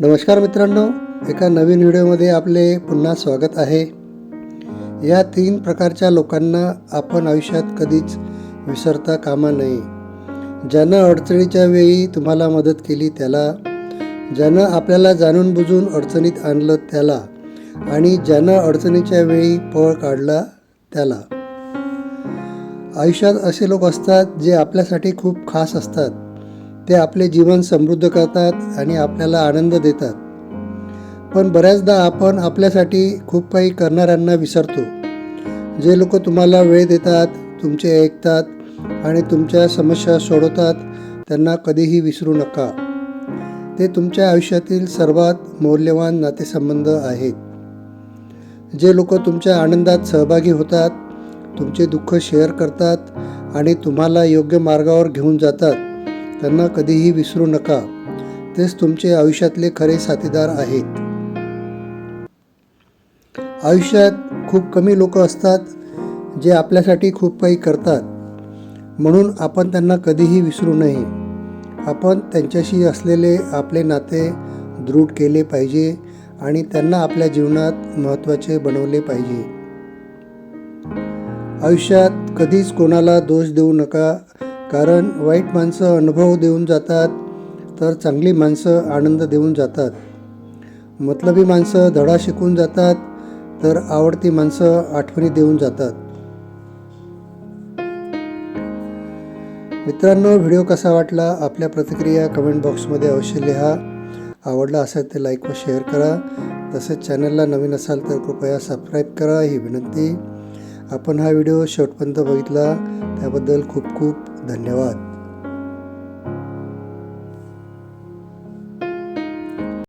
नमस्कार मित्रांनो एका नवीन व्हिडिओमध्ये आपले पुन्हा स्वागत आहे. या तीन प्रकारच्या लोकांना आपण आयुष्यात कधीच विसरता कामा नये. ज्यानं अडचणीच्या वेळी तुम्हाला मदत केली त्याला ज्यानं आपल्याला जाणून बुजून अडचणीत आणलं त्याला आणि ज्यानं अडचणीच्या वेळी पळ काढला त्याला. आयुष्यात असे लोक असतात जे आपल्यासाठी खूप खास असतात. ते आपले जीवन समृद्ध करतात आणि आपल्याला आनंद देतात. पण बऱ्याचदा आपण आपल्यासाठी खूप काही करणाऱ्यांना विसरतो. जे लोक तुम्हाला वेळ देतात तुमचे ऐकतात आणि तुमच्या समस्या सोडवतात त्यांना कधीही विसरू नका. ते तुमच्या आयुष्यातील सर्वात मौल्यवान नातेसंबंध आहेत. जे लोक तुमच्या आनंदात सहभागी होतात तुमचे दुःख शेअर करतात आणि तुम्हाला योग्य मार्गावर घेऊन जातात. त्यांना कधीही विसरू नका. तेच तुमचे आयुष्यातले खरे साथीदार आहेत. आयुष्यात खूप कमी लोक असतात जे आपल्यासाठी खूप काही करतात. म्हणून आपण त्यांना कधीही विसरू नये. आपण त्यांच्याशी असलेले आपले नाते दृढ केले पाहिजे आणि त्यांना आपल्या जीवनात महत्त्वाचे बनवले पाहिजे. आयुष्यात कधीच कोणाला दोष देऊ नका कारण वाईट माणसं अनुभव देऊन जातात तर चांगली माणसं आनंद देऊन जातात. मतलबी माणसं धडा शिकून जातात तर आवडती माणसं आठवणी देऊन जातात. मित्रांनो व्हिडिओ कसा वाटला? आपल्या प्रतिक्रिया कमेंट बॉक्समध्ये अवश्य लिहा. आवडला असेल तर लाईक व शेअर करा. तसेच चॅनलला नवीन असाल तर कृपया सबस्क्राईब करा ही विनंती. आपण हा व्हिडिओ शेवटपर्यंत बघितला त्याबद्दल खूप खूप धन्यवाद.